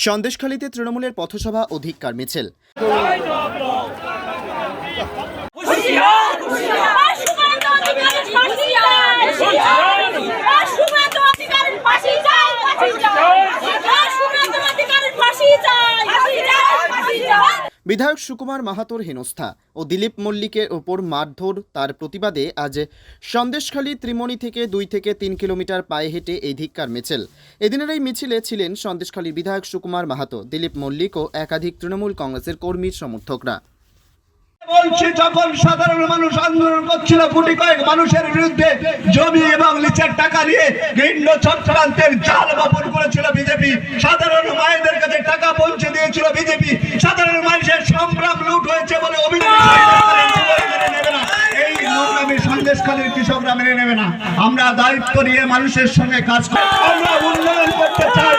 সন্দেশখালীতে তৃণমূলের পথসভা অধিকার মিছিল সুকান্ত অধিকারের ফাঁসি চাই সুকান্ত অধিকারের ফাঁসি চাই সুকান্ত অধিকারের ফাঁসি চাই ফাঁসি চাই বিধায়ক সুকুমার মাহাতোর হেনস্থা ও দিলীপ মল্লিকের ওপর মারধর তার প্রতিবাদে আজ সন্দেশখালী ত্রিমণি থেকে দুই থেকে তিন কিলোমিটার পায়ে হেঁটে এই ধিক্কার মিছিল। এদিনের এই মিছিলে ছিলেন সন্দেশখালীর বিধায়ক সুকুমার মাহাতো, দিলীপ মল্লিক ও একাধিক তৃণমূল কংগ্রেসের কর্মী সমর্থকরা। বলছি, যখন সাধারণ মানুষ আন্দোলন করছিল, কোটি কয়েক মানুষের বিরুদ্ধে জমি এবং লিচের টাকা নিয়ে ঘৃণ্য চক্রান্তের জাল বপন করেছিল বিজেপি সাধারণ মায়েদের কাছে টাকা পৌঁছে দিয়েছিল বিজেপি। সাধারণ মানুষের সংগ্রাম লুট হয়েছে বলে অভিযোগ নেবে না। এই নোংরামি সন্দেশখালীর কৃষকরা মেনে নেবে না। আমরা দায়িত্ব নিয়ে মানুষের সঙ্গে কাজ করি আমরা উন্নয়ন করতে চাই।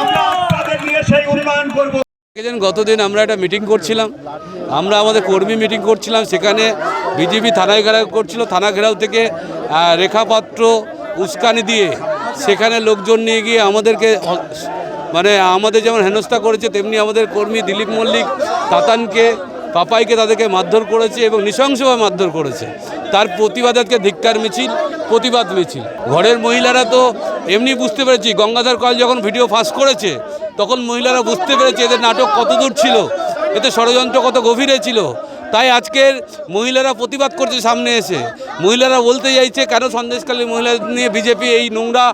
আমরা আপনাদের নিয়ে সেই উন্নয়ন করব। গতদিন আমরা একটা মিটিং করছিলাম। আমরা আমাদের কর্মী মিটিং করছিলাম। সেখানে বিজেপি থানায় ঘেরাও করছিল। থানা ঘেরাও থেকে আহ, রেখাপাত্র উস্কানি দিয়ে সেখানে লোকজন নিয়ে গিয়ে আমাদেরকে মানে আমাদের যেমন হেনস্থা করেছে, তেমনি আমাদের কর্মী দিলীপ মল্লিক, তাতানকে, পাপাইকে তাদেরকে মারধর করেছে এবং নৃশংসভাবে মারধর করেছে। তার প্রতিবাদ আজকে ধিক্কার মিছিল, প্রতিবাদ মিছিল। ঘরের মহিলারা তো এমনি বুঝতে পেরেছি, গঙ্গাধর কল যখন ভিডিও ফাঁস করেছে, তখন মহিলারা বুঝতে পেরেছে এদের নাটক কত দূর ছিল, এতে ষড়যন্ত্র কত গভীরে ছিল। তাই আজকের মহিলারা প্রতিবাদ করছে সামনে এসে। মহিলারা বলতে চাইছে, কেন সন্দেশকালী মহিলা নিয়ে বিজেপি এই নোংরা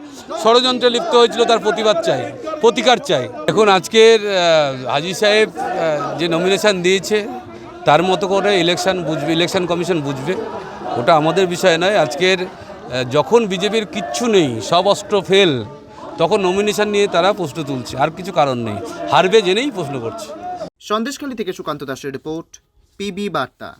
ষড়যন্ত্রে লিপ্ত হয়েছিল তার প্রতিবাদ চাই, প্রতিকার চাই? এখন আজকের হাজি সাহেব যে নমিনেশন দিয়েছে, তার মতো করে ইলেকশন বুঝবে ইলেকশন কমিশন বুঝবে। ওটা আমাদের বিষয় নয়। আজকের যখন বিজেপির কিচ্ছু নেই, সব অস্ত্র ফেল, তখন নমিনেশন নিয়ে তারা প্রশ্ন তুলছে। আর কিছু কারণ নেই। হারবে জেনেই প্রশ্ন করছে। সন্দেশখালী থেকে সুকান্ত দাসের রিপোর্ট। পিবি বার্তা।